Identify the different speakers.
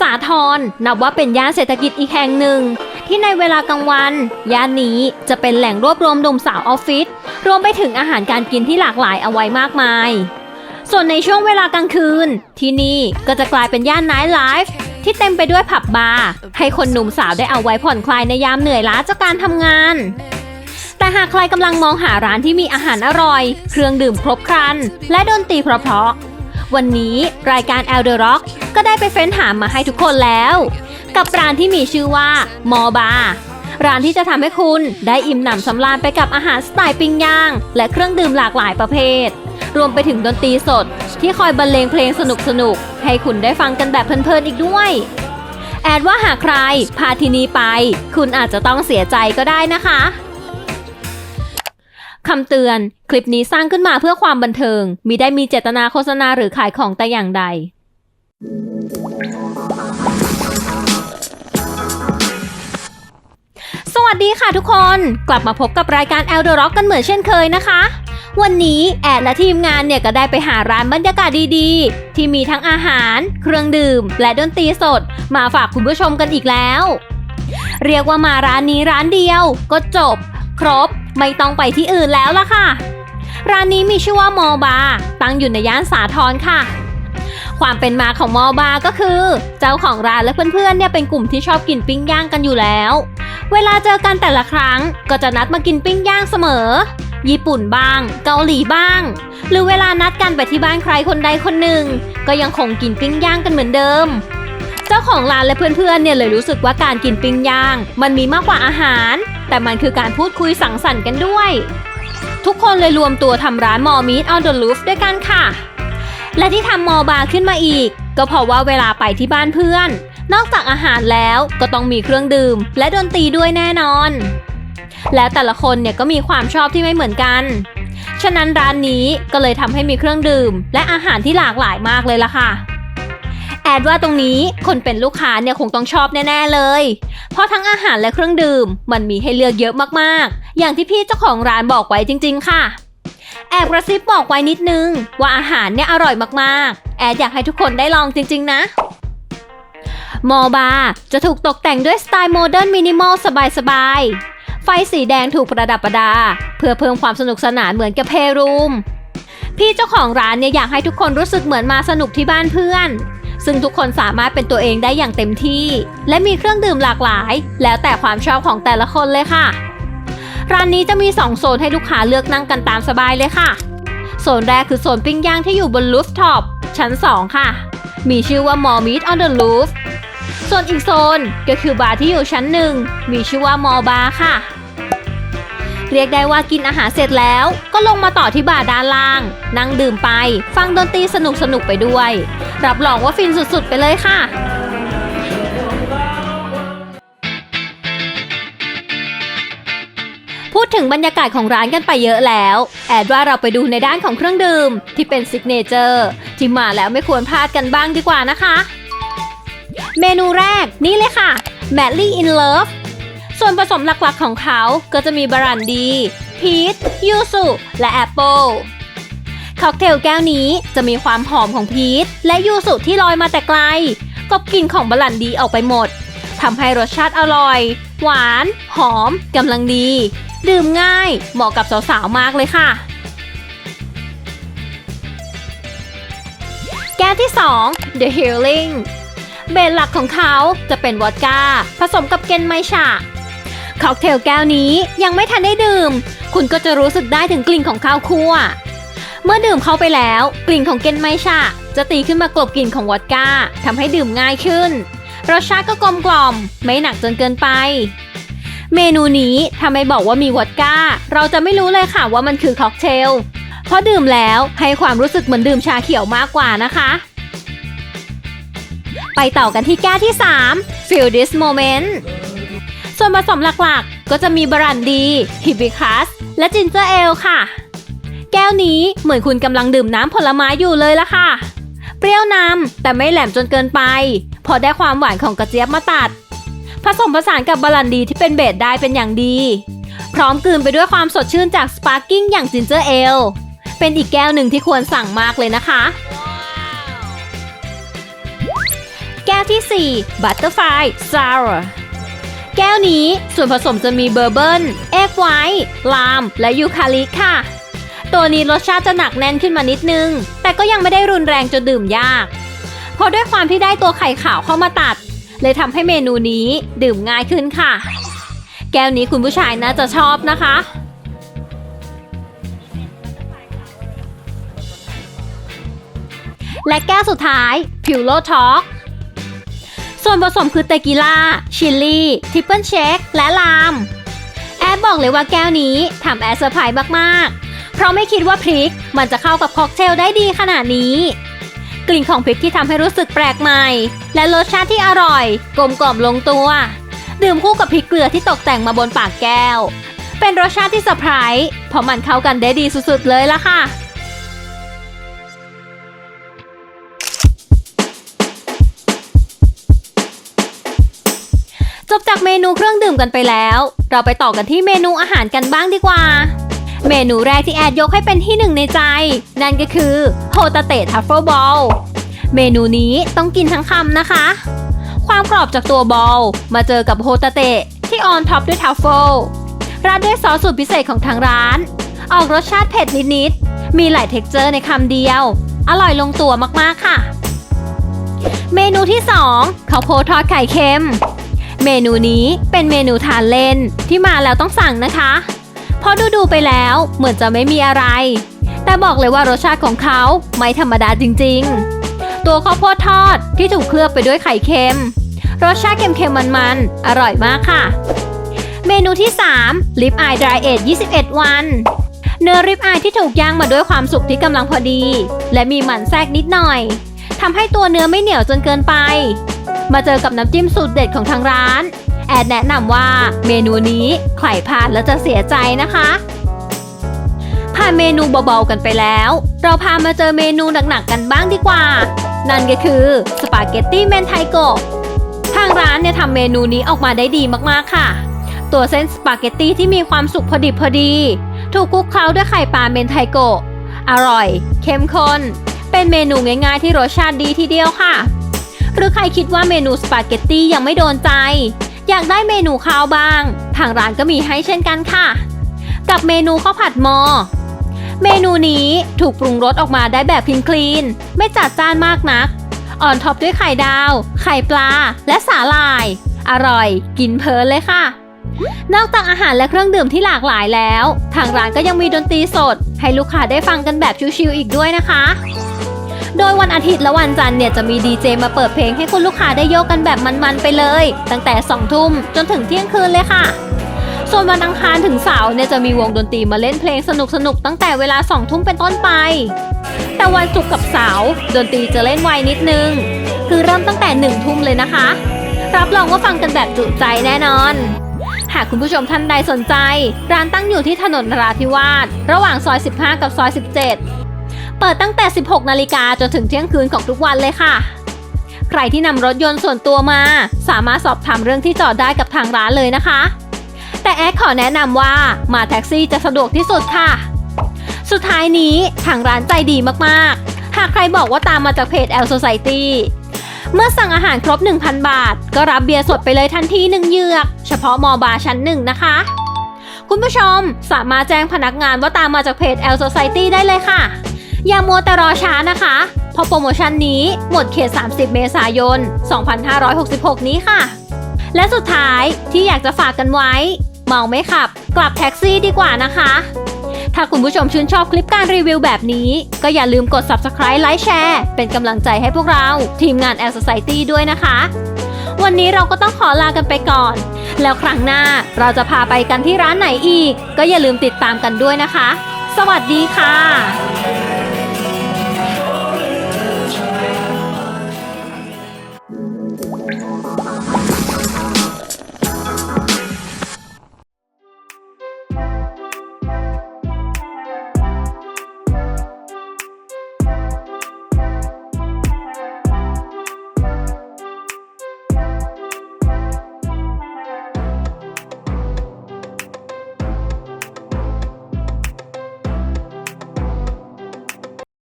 Speaker 1: สาทรนับว่าเป็นย่านเศรษฐกิจอีกแห่งหนึ่ง ที่ในเวลากลางวัน ย่านนี้จะเป็นแหล่งรวบรวมหนุ่มสาวออฟฟิศรวมไปถึงอาหารการกินที่หลากหลายเอาไว้มากมาย ส่วนในช่วงเวลากลางคืน ที่นี่ก็จะกลายเป็นย่านไนท์ไลฟ์ที่เต็มไปด้วยผับบาร์ให้คนหนุ่มสาวได้เอาไว้ผ่อนคลายในยามเหนื่อยล้าจากการทำงาน แต่หากใครกำลังมองหาร้านที่มีอาหารอร่อย เครื่องดื่มครบครัน และดนตรีเพราะๆ วันนี้รายการ Elder Rock ก็ได้ไปเฟ้นหามาให้ทุกคนแล้ว กับร้านที่มีชื่อว่ามอบาร้านที่จะทำให้คุณได้อิ่มหนำสำราญไปกับอาหารสไตล์ปิ้งย่าง และเครื่องดื่มหลากหลายประเภท รวมไปถึงดนตรีสด ที่คอยบรรเลงเพลงสนุกๆให้คุณได้ฟังกันแบบเพลินๆอีกด้วย แอดว่าหากใครพาที่นี่ไป คุณอาจจะต้องเสียใจก็ได้นะคะ คำเตือน คลิปนี้สร้างขึ้นมาเพื่อความบันเทิง มิได้มีเจตนาโฆษณาหรือขายของแต่อย่างใด สวัสดีค่ะทุกคน กลับมาพบกับรายการ Elder Rock กันเหมือนเช่นเคยนะคะ วันนี้แอดและทีมงานเนี่ยก็ได้ไปหาร้านบรรยากาศดีๆ ที่มีทั้งอาหาร เครื่องดื่ม และดนตรีสด มาฝากคุณผู้ชมกันอีกแล้ว เรียกว่ามาร้านนี้ร้านเดียวก็จบ ครบ ไม่ต้องไปที่อื่นแล้วล่ะค่ะ ร้านนี้มีชื่อว่ามอบาตั้งอยู่ในย่านสาทรค่ะ ความเป็นมาของมอบาก็คือ เจ้าของร้านและเพื่อนๆเนี่ยเป็นกลุ่มที่ชอบกินปิ้งย่างกันอยู่แล้ว เวลาเจอกันแต่ละครั้งก็จะนัดมากินปิ้งย่างเสมอ ญี่ปุ่นบ้าง เกาหลีบ้าง หรือเวลานัดกันไปที่บ้านใครคนใดคนหนึ่ง ก็ยังคงกินปิ้งย่างกันเหมือนเดิมเจ้าของร้านและเพื่อนๆ เนี่ยเลยรู้สึกว่าการกินปิ้งย่าง มันมีมากกว่าอาหาร แต่มันคือการพูดคุยสังสรรค์กันด้วย ทุกคนเลยรวมตัวทำร้านมอมีดออนเดอะลูฟด้วยกันค่ะ และที่ทำมอบาร์ขึ้นมาอีก ก็เพราะว่าเวลาไปที่บ้านเพื่อน นอกจากอาหารแล้วก็ต้องมีเครื่องดื่ม และดนตรีด้วยแน่นอน แล้วแต่ละคนเนี่ยก็มีความชอบที่ไม่เหมือนกัน ฉะนั้นร้านนี้ก็เลยทำให้มีเครื่องดื่ม และอาหารที่หลากหลายมากเลยล่ะค่ะ แอดว่าตรงนี้คนเป็นลูกค้าเนี่ยคงต้องชอบแน่ๆเลย เพราะทั้งอาหารและเครื่องดื่ม มันมีให้เลือกเยอะมากๆ อย่างที่พี่เจ้าของร้านบอกไว้จริง ๆ ค่ะแอบกระซิบบอกไว้นิดนึง ว่าอาหารเนี่ยอร่อยมากๆ แอดอยากให้ทุกคนได้ลองจริง ๆ นะมอบาร์จะถูกตกแต่งด้วยสไตล์โมเดิร์นมินิมอลสบายๆ ไฟสีแดงถูกประดับประดา เพื่อเพิ่มความสนุกสนานเหมือนกับเพรูม พี่เจ้าของร้านเนี่ยอยากให้ทุกคนรู้สึกเหมือนมาสนุกที่บ้านเพื่อน ซึ่งทุกคนสามารถเป็นตัวเองได้อย่างเต็มที่ และมีเครื่องดื่มหลากหลาย แล้วแต่ความชอบของแต่ละคนเลยค่ะ ร้านนี้จะมี 2 โซนให้ลูกค้าเลือกนั่งกันตามสบายเลยค่ะ โซนแรกคือโซนปิ้งย่างที่อยู่บนลูฟท็อปชั้น 2 ค่ะ มีชื่อว่า m o r Meat on the Roof ส่วนอีกโซนก็คือบาร์ที่อยู่ชั้นหนึ่งมีชื่อว่า m o r Bar ค่ะ เรียกได้ว่ากินอาหารเสร็จแล้ว ก็ลงมาต่อที่บาร์ด้านล่าง นั่งดื่มไป ฟังดนตรีสนุกสนุกไปด้วย รับรองว่าฟินสุดๆ ไปเลยค่ะพูดถึงบรรยากาศของร้านกันไปเยอะแล้ว แอดว่าเราไปดูในด้านของเครื่องดื่ม ที่เป็นซิกเนเจอร์ที่มาแล้วไม่ควรพลาดกันบ้างดีกว่านะคะ เมนูแรกนี่เลยค่ะ Madly in Love ส่วนผสมหลักๆของเขาก็จะมีบรันดี พีช ยูสุ และแอปเปิลค็อกเทลแก้วนี้จะมีความหอมของพีช และยูสุที่ลอยมาแต่ไกลกบกลิ่นของบรันดีออกไปหมดทำให้รสชาติอร่อย หวาน หอมกำลังดี ดื่มง่าย เหมาะกับสาวๆมากเลยค่ะ แก้วที่ 2 The Healing เบสหลักของเขาจะเป็นวอดก้า ผสมกับเกนไมชา ค็อกเทลแก้วนี้ยังไม่ทันได้ดื่ม คุณก็จะรู้สึกได้ถึงกลิ่นของข้าวคั่ว เมื่อดื่มเข้าไปแล้ว กลิ่นของเกนไมชาจะตีขึ้นมากลบกลิ่นของวอดก้าทำให้ดื่มง่ายขึ้น รสชาติก็กลมกล่อม ไม่หนักจนเกินไป เมนูนี้ถ้าไม่บอกว่ามีวอดก้า เราจะไม่รู้เลยค่ะว่ามันคือค็อกเทลเพราะดื่มแล้วให้ความรู้สึกเหมือนดื่มชาเขียวมากกว่านะคะ ไปต่อกันที่แก้วที่ 3 Feel this moment ส่วนผสมหลักๆ ก็จะมีบรันดีฮิบิคัส และจินเจอร์เอลค่ะ แก้วนี้เหมือนคุณกำลังดื่มน้ำผลไม้อยู่เลยละค่ะ เปรี้ยวนำแต่ไม่แหลมจนเกินไป พอได้ความหวานของกระเจี๊ยบมาตัด ผสมผสานกับบรันดีที่เป็นเบสได้เป็นอย่างดี พร้อมกลืนไปด้วยความสดชื่นจากสปาร์กิ้งอย่างจินเจอร์เอลเป็นอีกแก้วหนึ่งที่ควรสั่งมากเลยนะคะ แก้วที่4 Butterfly Sour แก้วนี้ส่วนผสมจะมีเบอร์เบิลเอ็กไวท์ลาม และยูคาลิกค่ะ ตัวนี้รสชาติจะหนักแน่นขึ้นมานิดนึง แต่ก็ยังไม่ได้รุนแรงจนดื่มยาก เพราะด้วยความที่ได้ตัวไข่ขาวเข้ามาตัด เลยทำให้เมนูนี้ดื่มง่ายขึ้นค่ะ แก้วนี้คุณผู้ชายน่าจะชอบนะคะ และแก้วสุดท้ายพิวโลท็อก ส่วนผสมคือเตกิล่า ชิลลี่ ทริปเปิลเชค และลาม แอดบอกเลยว่าแก้วนี้ทำแอดเซอร์ไพรส์มาก ๆ เพราะไม่คิดว่าพริกมันจะเข้ากับค็อกเทลได้ดีขนาดนี้ กลิ่นของพริกที่ทำให้รู้สึกแปลกใหม่ และรสชาติที่อร่อย กลมกล่อมลงตัว ดื่มคู่กับพริกเกลือที่ตกแต่งมาบนปากแก้ว เป็นรสชาติที่เซอร์ไพรส์เพราะมันเข้ากันได้ดีสุด ๆ เลยล่ะค่ะ จบจากเมนูเครื่องดื่มกันไปแล้ว เราไปต่อกันที่เมนูอาหารกันบ้างดีกว่า เมนูแรกที่แอดยกให้เป็นที่หนึ่งในใจ นั่นก็คือโฮตาเตะทัฟเฟิลบอลเมนูนี้ต้องกินทั้งคำนะคะ ความกรอบจากตัวบอลมาเจอกับโฮตาเตะที่ออนท็อปด้วยทัฟเฟิลราดด้วยซอสสูตรพิเศษของทางร้าน ออกรสชาติเผ็ดนิดๆ มีหลายเท็กเจอร์ในคำเดียว อร่อยลงตัวมากๆค่ะ เมนูที่ 2ข้าวโพดทอดไข่เค็ม เมนูนี้เป็นเมนูทานเล่นที่มาแล้วต้องสั่งนะคะ เพราะดูดูๆไปแล้วเหมือนจะไม่มีอะไร แต่บอกเลยว่ารสชาติของเขาไม่ธรรมดาจริงๆ ตัวข้าวโพดทอดที่ถูกเคลือบไปด้วยไข่เค็ม รสชาติเค็มๆมันๆ อร่อยมากค่ะ เมนูที่ 3 ลิปอายดรายเอท21 วัน เนื้อริบอายที่ถูกย่างมาด้วยความสุกที่กำลังพอดี และมีมันแทรกนิดหน่อยทำให้ตัวเนื้อไม่เหนียวจนเกินไป มาเจอกับน้ำจิ้มสูตรเด็ดของทางร้าน แอดแนะนำว่าเมนูนี้ใครพลาดแล้วจะเสียใจนะคะผ่านเมนูเบาๆกันไปแล้ว เราพามาเจอเมนูหนักๆกันบ้างดีกว่า นั่นก็คือสปาเกตตี้เมนไทโกะทางร้านเนี่ยทำเมนูนี้ออกมาได้ดีมากๆค่ะ ตัวเส้นสปาเกตตี้ที่มีความสุกพอดิบพอดี ถูกคลุกเคล้าด้วยไข่ปลาเมนไทโกะอร่อย เข้มข้น เป็นเมนูง่ายๆที่รสชาติดีทีเดียวค่ะ หรือใครคิดว่าเมนูสปาเกตตี้ยังไม่โดนใจ อยากได้เมนูข้าวบ้าง ทางร้านก็มีให้เช่นกันค่ะ กับเมนูข้าวผัดหมอ เมนูนี้ถูกปรุงรสออกมาได้แบบคลีนๆไม่จัดจ้านมากนัก อ่อนท็อปด้วยไข่ดาว ไข่ปลา และสาหร่าย อร่อย กินเพลินเลยค่ะนอกจากอาหารและเครื่องดื่มที่หลากหลายแล้ว ทางร้านก็ยังมีดนตรีสด ให้ลูกค้าได้ฟังกันแบบชิลๆอีกด้วยนะคะ โดยวันอาทิตย์และวันจันทร์เนี่ยจะมีดีเจมาเปิดเพลงให้คุณลูกค้าได้โยกกันแบบมันๆไปเลย ตั้งแต่2ทุ่มจนถึงเที่ยงคืนเลยค่ะ ส่วนวันอังคารถึงเสาร์เนี่ยจะมีวงดนตรีมาเล่นเพลงสนุกๆตั้งแต่เวลา2ทุ่มเป็นต้นไป แต่วันศุกร์กับเสาร์ดนตรีจะเล่นไวนิดนึง คือเริ่มตั้งแต่1ทุ่มเลยนะคะ รับรองว่าฟังกันแบบจุใจแน่นอนหากคุณผู้ชมท่านใดสนใจ ร้านตั้งอยู่ที่ถนนนราธิวาสระหว่างซอย 15 กับซอย 17 เปิดตั้งแต่ 16 นาฬิกาจนถึงเที่ยงคืนของทุกวันเลยค่ะ ใครที่นำรถยนต์ส่วนตัวมา สามารถสอบถามเรื่องที่จอดได้กับทางร้านเลยนะคะ แต่แอดขอแนะนำว่ามาแท็กซี่จะสะดวกที่สุดค่ะ สุดท้ายนี้ทางร้านใจดีมากๆ หากใครบอกว่าตามมาจากเพจ L Society เมื่อสั่งอาหารครบ 1,000 บาท ก็รับเบียร์สดไปเลยทันทีหนึ่งเหยือก เฉพาะมอบาชั้นหนึ่งนะคะ คุณผู้ชมสามารถแจ้งพนักงานว่าตามมาจากเพจ L Society ได้เลยค่ะ อย่ามัวแต่รอช้านะคะ เพราะโปรโมชั่นนี้หมดเขต 30 เมษายน 2566 นี้ค่ะ และสุดท้ายที่อยากจะฝากกันไว้ เมาไม่ขับ กลับแท็กซี่ดีกว่านะคะ ถ้าคุณผู้ชมชื่นชอบคลิปการรีวิวแบบนี้ ก็อย่าลืมกด subscribe ไลค์แชร์เป็นกำลังใจให้พวกเรา ทีมงาน Air Society ด้วยนะคะ วันนี้เราก็ต้องขอลากันไปก่อนแล้วครั้งหน้าเราจะพาไปกันที่ร้านไหนอีก ก็อย่าลืมติดตามกันด้วยนะคะ สวัสดีค่ะ